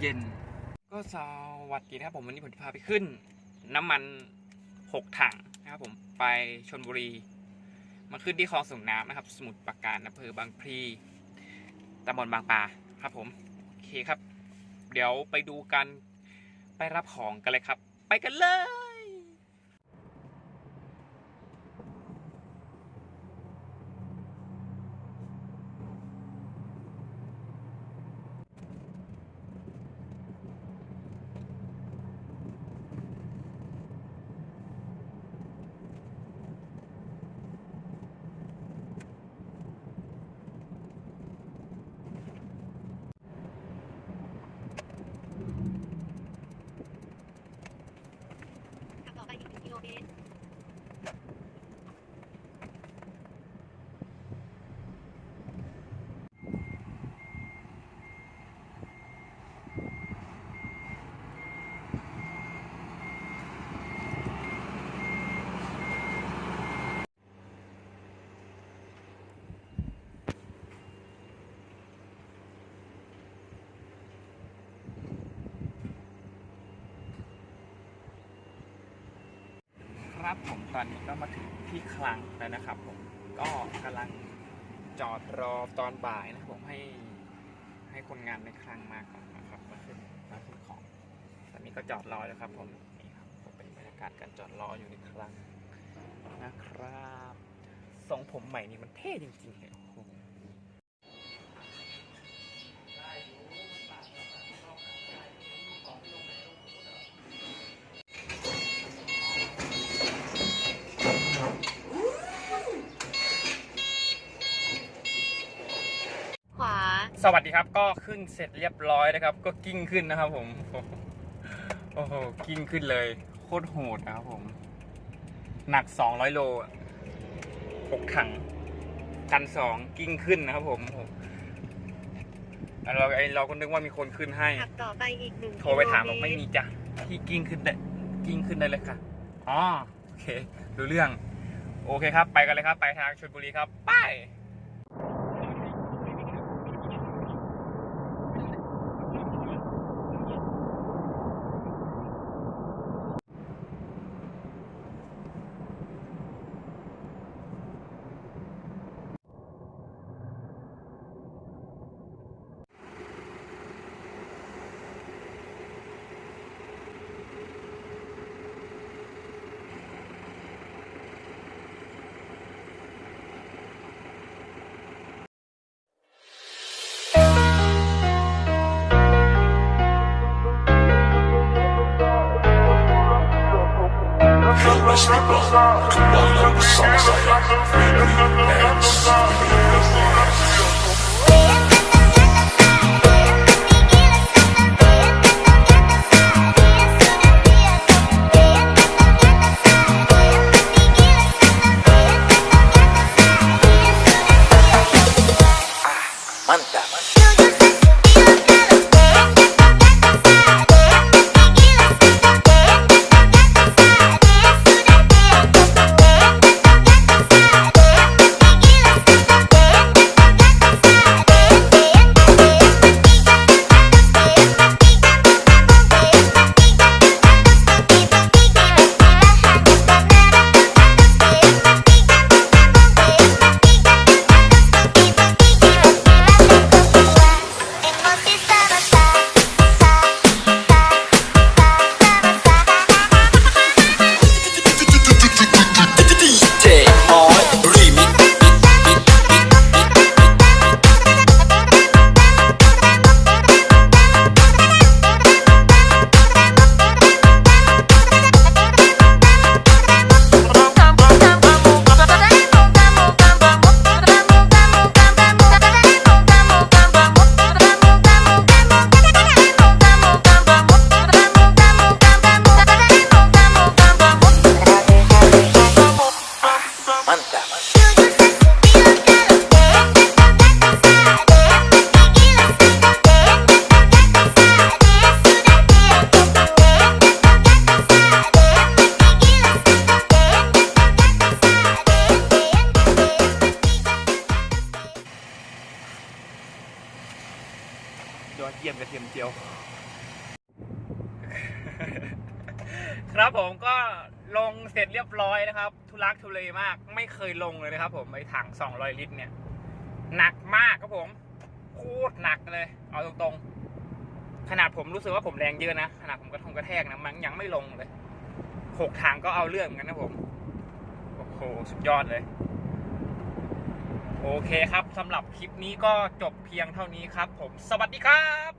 เย็น ก็สวัสดีนะครับผมวันนี้ผมจะพาไปขึ้น น้ำมันหกถังนะครับผมไปชนบุรี มาขึ้นที่คลองส่งน้ำนะครับ สมุทรปราการอำเภอบางพลีตำบลบางปลาครับผมโอเคครับ เดี๋ยวไปดูกันไปรับของกันเลยครับ ไปกันเลย ครับผมตอนนี้ก็มาถึงที่คลังแล้วนะครับผมก็กำลังจอดรอตอนบ่ายนะครับผมให้ให้คนงานในคลังมาก่อนนะครับมาขึ้นมาขึ้นของตอนนี้ก็จอดรอแล้วครับผมนี่ครับผมเป็นบรรยากาศการจอดรออยู่ในคลังนะครับทรงผมใหม่นี่มันเท่จริงๆเลย สวัสดีครับก็ขึ้นเสร็จเรียบร้อยนะครับ ก็กิ้งขึ้นนะครับผมโอ้โหกิ้งขึ้นเลยโคตรโหดนะครับผม หนัก200โลอะหกถังตันสองกิ้งขึ้นนะครับผมโอ้โหแล้วเราไอเราก็นึกว่ามีคนขึ้นให้ขับต่อไปอีกหนึ่งโทรไปถามบอกไม่มีจ้ะที่กิ้งขึ้นได้กิ้งขึ้นได้เลยค่ะอ๋อโอเครู้เรื่อง โอเคครับ ไปกันเลยครับ ไปทางชลบุรีครับ ไป stripper. One on the sunset. Baby, X. ยอเยี่ยมกระเทียมเจียว ครับผมก็ลงเสร็จเรียบร้อยนะครับ ทุลักทุเลมากไม่เคยลงเลยนะครับผมไอถัง200 ลิตรเนี่ย หนักมากครับผมโคตรหนักเลย เอาตรงๆ ขนาดผมรู้สึกว่าผมแรงเยอะนะขนาดผมกระทงกระแทกนะมันยังไม่ลงเลยหกทางก็เอาเรื่องกันนะผม โอ้โห สุดยอดเลย โอเคครับสำหรับคลิปนี้ก็จบเพียงเท่านี้ครับ ผมสวัสดีครับ